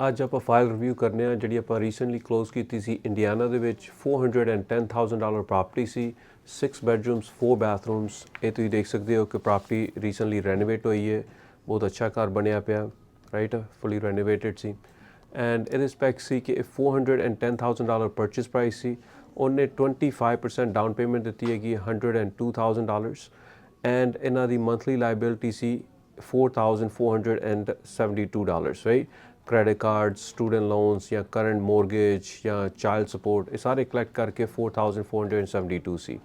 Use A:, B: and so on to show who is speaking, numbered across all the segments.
A: ਅੱਜ ਆਪਾਂ file review ਕਰਨੇ ਆ, ਜਿਹੜੀ ਆਪਾਂ ਰੀਸੈਂਟਲੀ ক্লোਜ਼ ਕੀਤੀ ਸੀ ਇੰਡੀਆਨਾ ਦੇ ਵਿੱਚ 410000 ਡਾਲਰ ਪ੍ਰਾਪਰਟੀ ਸੀ 6 ਬੈਡਰੂਮਸ 4 ਬਾਥਰੂਮਸ ਇਹ ਤੁਸੀਂ ਦੇਖ ਸਕਦੇ ਹੋ ਕਿ ਪ੍ਰਾਪਰਟੀ ਰੀਸੈਂਟਲੀ ਰੈਨੋਵੇਟ ਹੋਈ ਹੈ, ਬਹੁਤ ਅੱਛਾ ਘਰ ਬਣਿਆ ਪਿਆ ਰਾਈਟ ਫੁੱਲੀ ਰੈਨੋਵੇਟਡ ਸੀ। ਐਂਡ ਇਹਦੇ ਸਪੈਕ ਸੀ ਕਿ 410000 ਡਾਲਰ ਪਰਚੇਸ ਪ੍ਰਾਈਸ ਸੀ। ਉਹਨੇ 25% ਡਾਊਨ ਪੇਮੈਂਟ ਦਿੱਤੀ ਹੈਗੀ 102000 ਡਾਲਰਸ ਐਂਡ ਇਹਨਾਂ ਦੀ ਮੰਥਲੀ ਲਾਇਬਿਲਿਟੀ ਸੀ 4472 dollars right credit cards student loans ਜਾਂ ਕਰੰਟ ਮੋਰਗੇਜ ਜਾਂ ਚਾਈਲਡ ਸਪੋਰਟ ਇਹ ਸਾਰੇ ਕਲੈਕਟ ਕਰਕੇ 4472 ਸੀ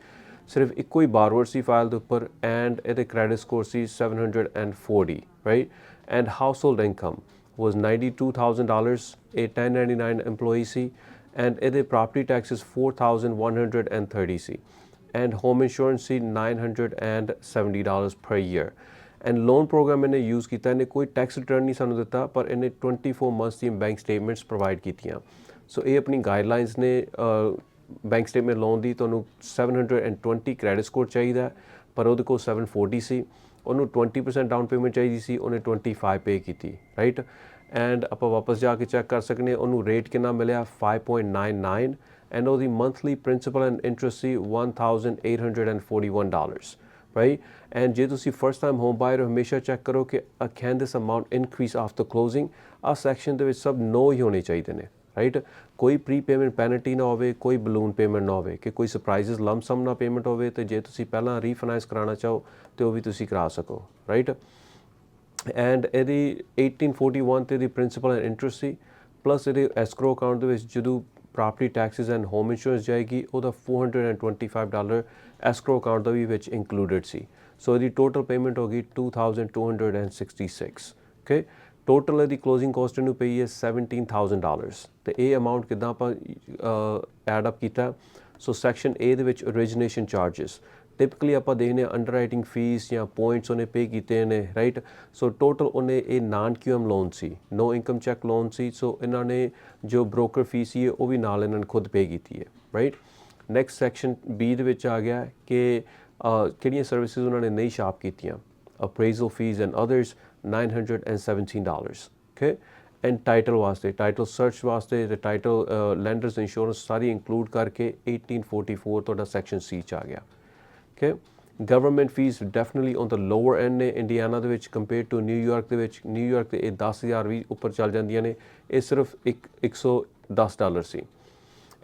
A: ਸਿਰਫ ਇੱਕੋ ਹੀ ਬਾਰਵਰ ਸੀ ਫਾਈਲ ਦੇ ਉੱਪਰ ਐਂਡ ਇਹਦੇ ਕ੍ਰੈਡਿਟ ਸਕੋਰ ਸੀ 740 right and household income was $92,000 a 1099 employee ਸੀ ਐਂਡ ਇਹਦੇ property taxes 4130 ਸੀ ਐਂਡ ਹੋਮ ਇੰਸ਼ੋਰੈਂਸ ਸੀ 970 dollars per year and loan program ਇਹਨੇ ਯੂਜ਼ ਕੀਤਾ, ਇਹਨੇ ਕੋਈ ਟੈਕਸ ਰਿਟਰਨ ਨਹੀਂ ਸਾਨੂੰ ਦਿੱਤਾ, ਪਰ ਇਹਨੇ 24 ਮੰਥਸ ਦੀ ਬੈਂਕ ਸਟੇਟਮੈਂਟਸ ਪ੍ਰੋਵਾਈਡ ਕੀਤੀਆਂ। ਸੋ ਇਹ ਆਪਣੀ ਗਾਈਡਲਾਈਨਸ ਨੇ ਬੈਂਕ ਸਟੇਟਮੈਂਟ ਲੋਨ ਦੀ, ਤੁਹਾਨੂੰ 720 ਕ੍ਰੈਡਿਟ ਸਕੋਰ ਚਾਹੀਦਾ, ਪਰ ਉਹਦੇ ਕੋਲ 740 ਸੀ। ਉਹਨੂੰ 20% ਡਾਊਨ ਪੇਮੈਂਟ ਚਾਹੀਦੀ ਸੀ, ਉਹਨੇ 25 ਪੇ ਕੀਤੀ ਰਾਈਟ ਐਂਡ ਆਪਾਂ ਵਾਪਸ ਜਾ ਕੇ ਚੈੱਕ ਕਰ ਸਕਨੇ, ਉਹਨੂੰ ਰੇਟ ਕਿੰਨਾ ਮਿਲਿਆ? 5.99 ਐਂਡ ਉਹਦੀ ਮੰਥਲੀ ਪ੍ਰਿੰਸੀਪਲ ਐਂਡ ਇੰਟਰਸਟ ਸੀ 1841 ਡਾਲਰਸ ਰਾਈਟ ਐਂਡ ਜੇ ਤੁਸੀਂ ਫਰਸਟ ਟਾਈਮ ਹੋਮ ਬਾਇਰ ਹਮੇਸ਼ਾ ਚੈੱਕ ਕਰੋ ਕਿ can this amount increase after closing ਆ ਸੈਕਸ਼ਨ ਦੇ ਵਿੱਚ ਸਭ ਨੋ ਹੀ ਹੋਣੇ ਚਾਹੀਦੇ ਨੇ ਰਾਈਟ ਕੋਈ ਪ੍ਰੀ ਪੇਮੈਂਟ ਪੈਨਲਟੀ ਨਾ ਹੋਵੇ, ਕੋਈ ਬਲੂਨ ਪੇਮੈਂਟ ਨਾ ਹੋਵੇ, ਕਿ ਕੋਈ ਸਰਪ੍ਰਾਈਜ਼ਸ ਲੰਮ ਸਮ ਨਾ ਪੇਮੈਂਟ ਹੋਵੇ, ਤੇ ਜੇ ਤੁਸੀਂ ਪਹਿਲਾਂ ਰੀਫਾਈਨਾਂਸ ਕਰਾਉਣਾ ਚਾਹੋ, ਤੇ ਉਹ ਵੀ ਤੁਸੀਂ ਕਰਾ ਸਕੋ ਰਾਈਟ ਐਂਡ ਇਹਦੀ 1841 ਤੇ ਦੀ ਪ੍ਰਿੰਸੀਪਲ ਐਂਡ ਇੰਟਰਸਟ ਸੀ ਪਲੱਸ ਇਹਦੇ ਐਸਕਰੋ ਅਕਾਊਂਟ ਦੇ ਵਿੱਚ ਜਦੋਂ property taxes and home insurance ਜਾਏਗੀ ਉਹਦਾ 425 ਡਾਲਰ ਐਸਕਰੋ ਅਕਾਊਂਟ ਦਾ ਵੀ ਵਿੱਚ ਇਨਕਲੂਡਡ ਸੀ ਸੋ ਇਹਦੀ ਟੋਟਲ ਪੇਮੈਂਟ ਹੋ ਗਈ 2266 ਓਕੇ ਟੋਟਲ ਇਹਦੀ ਕਲੋਜ਼ਿੰਗ ਕਾਸਟ ਨੂੰ ਪਈ ਹੈ 17000 ਡਾਲਰਸ ਤੇ ਇਹ ਅਮਾਉਂਟ ਕਿਦਾਂ ਆਪਾਂ ਐਡ ਅਪ ਕੀਤਾ ਸੋ ਸੈਕਸ਼ਨ A ਦੇ ਵਿੱਚ origination charges. ਟਿਪਕਲੀ ਆਪਾਂ ਦੇਖਨੇ ਅੰਡਰਰਾਈਟਿੰਗ ਫੀਸ ਜਾਂ ਪੁਆਇੰਟਸ ਉਹਨੇ ਪੇ ਕੀਤੇ ਨੇ ਰਾਈਟ ਸੋ ਟੋਟਲ ਉਹਨੇ ਇਹ ਨਾਨ ਕਿਊਐਮ ਲੋਨ ਸੀ ਨੋ ਇਨਕਮ ਚੈੱਕ ਲੋਨ ਸੀ ਸੋ ਇਹਨਾਂ ਨੇ ਜੋ ਬ੍ਰੋਕਰ ਫੀਸ ਸੀ ਉਹ ਵੀ ਨਾਲ ਇਹਨਾਂ ਨੇ ਖੁਦ ਪੇ ਕੀਤੀ ਹੈ ਰਾਈਟ ਨੈਕਸਟ ਸੈਕਸ਼ਨ ਬੀ ਦੇ ਵਿੱਚ ਆ ਗਿਆ ਕਿ ਕਿਹੜੀਆਂ ਸਰਵਿਸਿਜ਼ ਉਹਨਾਂ ਨੇ ਨਹੀਂ ਸ਼ਾਪ ਕੀਤੀਆਂ? Appraisal fees and others $917 okay and title ਵਾਸਤੇ ਟਾਈਟਲ ਸਰਚ ਵਾਸਤੇ ਤੇ ਟਾਈਟਲ ਲੈਂਡਰਸ ਇੰਸ਼ੋਰੈਂਸ ਸਾਰੀ ਇਨਕਲੂਡ ਕਰਕੇ 1844 ਤੁਹਾਡਾ ਸੈਕਸ਼ਨ ਸੀ ਚ ਆ ਗਿਆ। Okay government fee definitely on the lower and ਨੇ ਇੰਡੀਆਨਾ ਦੇ ਵਿੱਚ ਕੰਪੇਅਰ ਟੂ ਨਿਊਯਾਰਕ ਦੇ ਵਿੱਚ ਨਿਊਯਾਰਕ ਤੇ ਇਹ 10000 ਵੀ ਉੱਪਰ ਚੱਲ ਜਾਂਦੀਆਂ ਨੇ, ਇਹ ਸਿਰਫ ਇੱਕ 110 ਡਾਲਰ ਸੀ।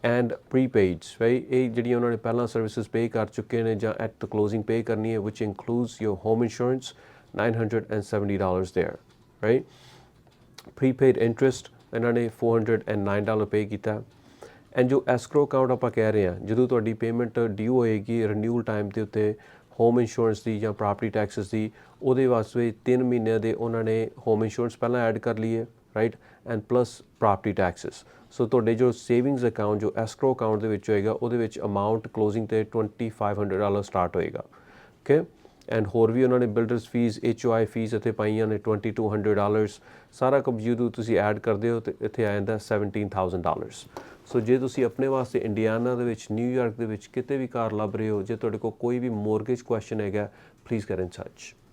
A: ਐਂਡ ਪ੍ਰੀਪੇਡਸ ਰਾਈਟ ਇਹ ਜਿਹੜੀਆਂ ਉਹਨਾਂ ਨੇ ਪਹਿਲਾਂ ਸਰਵਿਸਿਜ਼ ਪੇ ਕਰ ਚੁੱਕੇ ਨੇ ਜਾਂ ਐਟ ਦ ਕਲੋਜ਼ਿੰਗ ਪੇ ਕਰਨੀ ਹੈ, which includes your home insurance 970 dollars there, right? Prepaid interest, ਇਹਨਾਂ ਨੇ 409 ਡਾਲਰ ਪੇ ਕੀਤਾ। ਐਂਡ ਜੋ ਐਸਕਰੋ ਅਕਾਊਂਟ ਆਪਾਂ ਕਹਿ ਰਹੇ ਹਾਂ, ਜਦੋਂ ਤੁਹਾਡੀ ਪੇਮੈਂਟ ਡਿਊ ਹੋਏਗੀ ਰੀਨਿਊਅਲ ਟਾਈਮ 'ਤੇ ਉੱਤੇ ਹੋਮ ਇੰਸ਼ੋਰੈਂਸ ਦੀ ਜਾਂ ਪ੍ਰਾਪਰਟੀ ਟੈਕਸਸ ਦੀ, ਉਹਦੇ ਵਾਸਤੇ 3 ਮਹੀਨਿਆਂ ਦੇ ਉਹਨਾਂ ਨੇ ਹੋਮ ਇੰਸ਼ੋਰੈਂਸ ਪਹਿਲਾਂ ਐਡ ਕਰ ਲਈਏ right and plus property taxes so ਤੁਹਾਡੇ ਜੋ ਸੇਵਿੰਗਸ ਅਕਾਊਂਟ ਜੋ ਐਸਕਰੋ ਅਕਾਊਂਟ ਦੇ ਵਿੱਚ ਹੋਏਗਾ, ਉਹਦੇ ਵਿੱਚ ਅਮਾਉਂਟ ਕਲੋਜ਼ਿੰਗ ਤੇ 2500 ਡਾਲਰ ਸਟਾਰਟ ਹੋਏਗਾ ਓਕੇ ਐਂਡ ਹੋਰ ਵੀ ਉਹਨਾਂ ਨੇ ਬਿਲਡਰਸ ਫੀਸ ਐਚਓਆਈ ਫੀਸ ਇੱਥੇ ਪਾਈਆਂ ਨੇ 2200 ਡਾਲਰਸ ਸਾਰਾ ਕੁਝ ਜਦੋਂ ਤੁਸੀਂ ਐਡ ਕਰਦੇ ਹੋ ਤੇ ਇੱਥੇ ਆ ਜਾਂਦਾ 17000 ਡਾਲਰਸ ਸੋ ਜੇ ਤੁਸੀਂ ਆਪਣੇ ਵਾਸਤੇ ਇੰਡੀਆਨਾ ਦੇ ਵਿੱਚ ਨਿਊਯਾਰਕ ਦੇ ਵਿੱਚ ਕਿਤੇ ਵੀ ਕਾਰ ਲੱਭ ਰਹੇ ਹੋ, ਜੇ ਤੁਹਾਡੇ ਕੋਲ ਕੋਈ ਵੀ ਮੋਰਗੇਜ ਕੁਐਸਚਨ ਹੈਗਾ ਪਲੀਜ਼ get in touch.